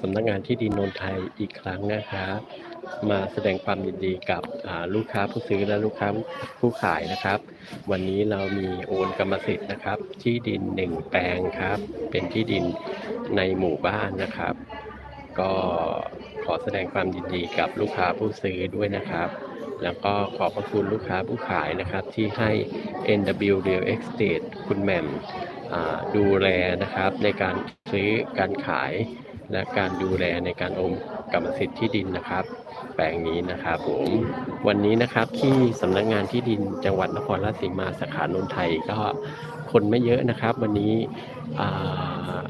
สำนักงานที่ดินนนทไทยอีกครั้งนะครับมาแสดงความยินดีกับลูกค้าผู้ซื้อและลูกค้าผู้ขายนะครับ วันนี้เรามีโอนกรรมสิทธิ์นะครับ ที่ดินหนึ่งแปลงครับ เป็นที่ดินในหมู่บ้านนะครับ ก็ขอแสดงความยินดีกับลูกค้าผู้ซื้อด้วยนะครับ แล้วก็ขอบพระคุณลูกค้าผู้ขายนะครับ ที่ให้ NW Real Estate คุณแหม่มดูแลนะครับ ในการซื้อการขาย และการดูแลในการอมกรรมสิทธิ์ที่ดินนะครับ แปลงนี้นะครับผมวันนี้นะครับที่สำนักงานที่ดินจังหวัดนครราชสีมาสาขานนทไทยก็คนไม่เยอะนะครับ วันนี้อา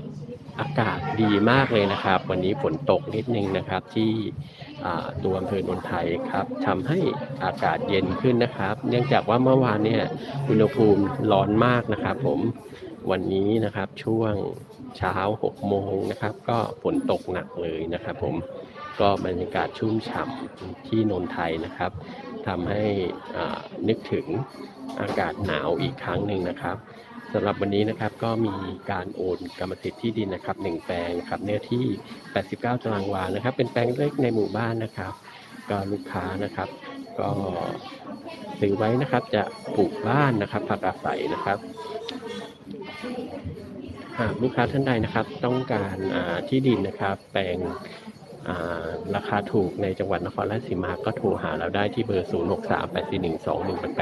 อากาศดีมากเลยนะครับ วันนี้ฝนตกนิดนึงนะครับที่ ตัวอำเภอนนทไทยครับทำให้อากาศเย็นขึ้นนะครับ เนื่องจากว่าเมื่อวานเนี่ยอุณหภูมิร้อนมากนะครับ ผมวันนี้นะครับช่วงเช้า6โมงนะครับ ก็ฝนตกหนักเลยนะครับ ผมก็บรรยากาศชุ่มฉ่ำที่นนไทยนะครับทำให้นึกถึงอากาศหนาวอีกครั้งหนึ่งนะครับ สำหรับวันนี้นะครับก็มีการโอนกรรมสิทธิ์ที่ดินนะครับหนึ่งแปลงนะครับเนื้อที่ 89 ตารางวานะครับ เป็นแปลงเล็กในหมู่บ้านนะครับ ก็ลูกค้านะครับ ก็ซื้อไว้นะครับจะปลูกบ้านนะครับพักอาศัยนะครับหากลูกค้าท่านใดนะครับ ต้องการที่ดินนะครับ แปลง ราคาถูกในจังหวัดนครราชสีมาก็โทรหาเราได้ที่เบอร์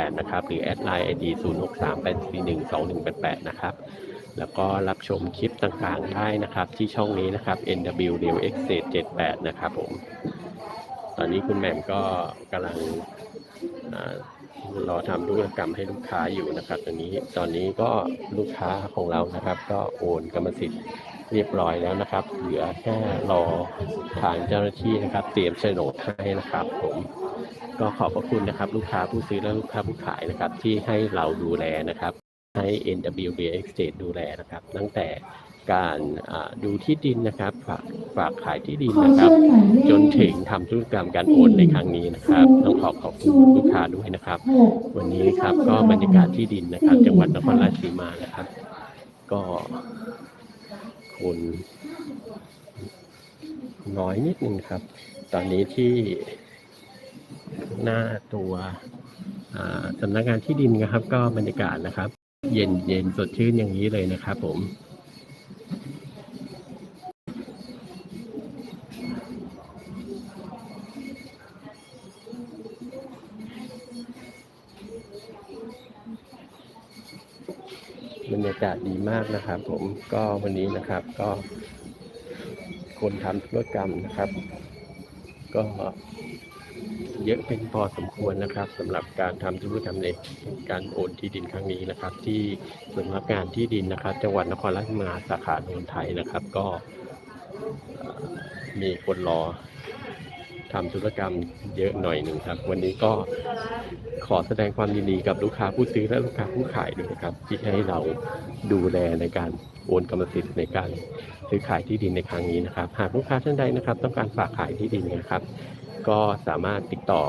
0638412188 นะครับ หรือแอดไลน์ ID 0638412188 นะครับ แล้วก็รับชมคลิปต่างๆได้นะครับ ที่ช่องนี้นะครับ NW Real Estate 78นะครับผม ตอนนี้คุณแหม่มก็กำลังอรอทำธุรกรรมให้ลูกค้าอยู่นะครับตอนนี้ตอนนี้ก็ลูกค้าของเรานะครับ ก็โอนกรรมสิทธิ์ เรียบร้อยแล้วนะครับ เหลือแค่รอทางเจ้าหน้าที่นะครับ เตรียมโฉนดให้นะครับ ผมก็ขอบพระคุณนะครับ ลูกค้าผู้ซื้อและลูกค้าผู้ขายนะครับ ที่ให้เราดูแลนะครับ ให้ NW Real Estate ดูแลนะครับ ตั้งแต่การอ่าดูที่ดินนะครับ ฝากฝากขายที่ดินขอนะครับเชิญหมายเลขจนถึงทำธุรกรรมการโอนในครั้งนี้นะครับ ต้องขอขอบคุณลูกค้าด้วยนะครับหกวันนี้ครับก็บรรยากาศที่ดินนะครับ จังหวัดนครราชสีมานะครับ ก็ คน น้อยนิดนึงครับ ตอนนี้ที่หน้าตัวสำนักงานที่ดินนะครับ ก็บรรยากาศนะครับ เย็นเย็นสดชื่นอย่างนี้เลยนะครับผม บรรยากาศดีมากนะครับผมก็วันนี้นะครับก็คนทำธุรกรรมนะครับ ก็เยอะเป็นพอสมควรนะครับสำหรับการทำธุรกรรมในการโอนที่ดินครั้งนี้นะครับ ที่สำนักงานที่ดินนะครับ จังหวัดนครราชสีมาสาขาโนนไทยนะครับ ก็มีคนรอ ทำธุรกรรมเยอะหน่อยหนึ่งครับ วันนี้ก็ขอแสดงความยินดีกับลูกค้าผู้ซื้อและลูกค้าผู้ขายด้วยนะครับ ที่ให้เราดูแลในการโอนกรรมสิทธิ์ในการซื้อขายที่ดินในครั้งนี้นะครับ หากลูกค้าท่านใดนะครับ ต้องการฝากขายที่ดินนะครับ ก็สามารถติดต่อ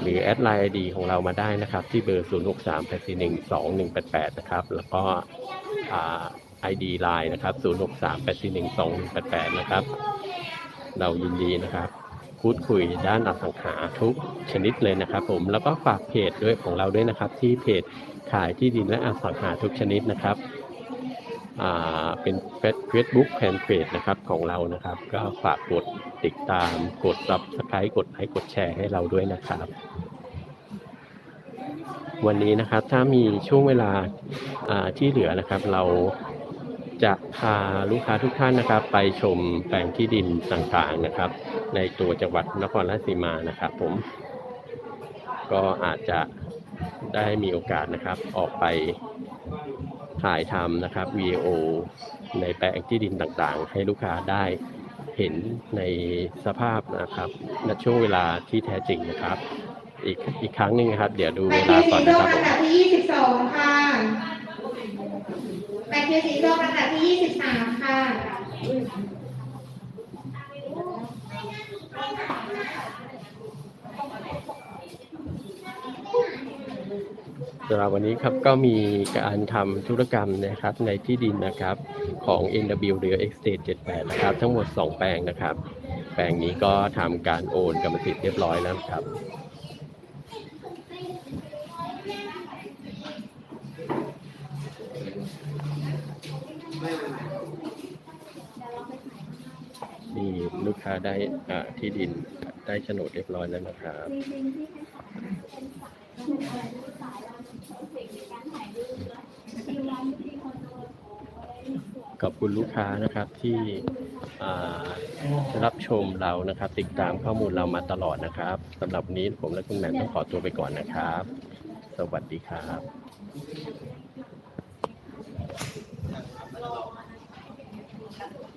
หรือแอดไลน์ ID ของเรามาได้นะครับ ที่เบอร์ 0 6 3 8 4 1 2 1 8 8 นะครับ แล้วก็อ่า ID Line นะครับ 0 6 3 8 4 1 2 1 8 8 นะครับ เรายินดีนะครับ พูดคุยด้านอสังหาทุกชนิดเลยนะครับ ผมแล้วก็ฝากเพจด้วยของเราด้วยนะครับ ที่เพจขายที่ดินและอสังหาทุกชนิดนะครับเป็นเฟซบุ๊กแฟนเพจนะครับของเรานะครับ ก็ฝากกดติดตาม กด subscribe กดไลค์กดแชร์ให้เราด้วยนะครับ วันนี้นะครับถ้ามีช่วงเวลาที่เหลือนะครับ เรา จะพาลูกค้าทุกท่านนะครับ ไปชมแปลงที่ดินต่างๆนะครับ ในตัวจังหวัดนครราชสีมานะครับ ผม ก็อาจจะได้มีโอกาสนะครับ ออกไปถ่ายทำนะครับ VO ในแปลงที่ดินต่างๆ ให้ลูกค้าได้เห็นในสภาพนะครับณช่วงเวลาที่แท้จริงนะครับ อีกอีกครั้งหนึ่งนะครับ เดี๋ยวดูเวลาก่อนนะครับผมที่ยี่สิบสองค่ะ แปดคิวสีส้มลำดับที่ยี่สิบสามค่ะสำหรับวันนี้ครับก็มีการทำธุรกรรมนะครับในที่ดินนะครับของ NW หรือ Estate 78 นะครับ ทั้งหมด 2 แปลงนะครับ แปลงนี้ก็ทำการโอนกรรมสิทธิ์เรียบร้อยแล้วครับ นี่ลูกค้าได้อ่าที่ดินได้โฉนดเรียบร้อยแล้วนะครับขอบคุณลูกค้านะครับที่รับชมเรานะครับ ติดตามข้อมูลเรามาตลอดนะครับสำหรับนนี้ผมและคุณแหม่มต้องขอตัวไปก่อนนะครับ สวัสดีครับ Gracias.